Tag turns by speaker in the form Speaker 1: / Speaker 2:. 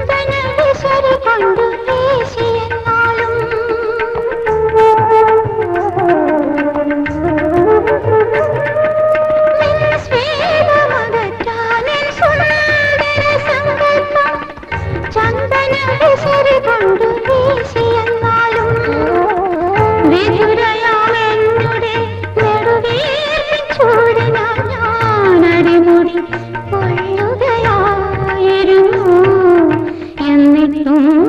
Speaker 1: చందన విసరి పండు వేసి Mm-hmm.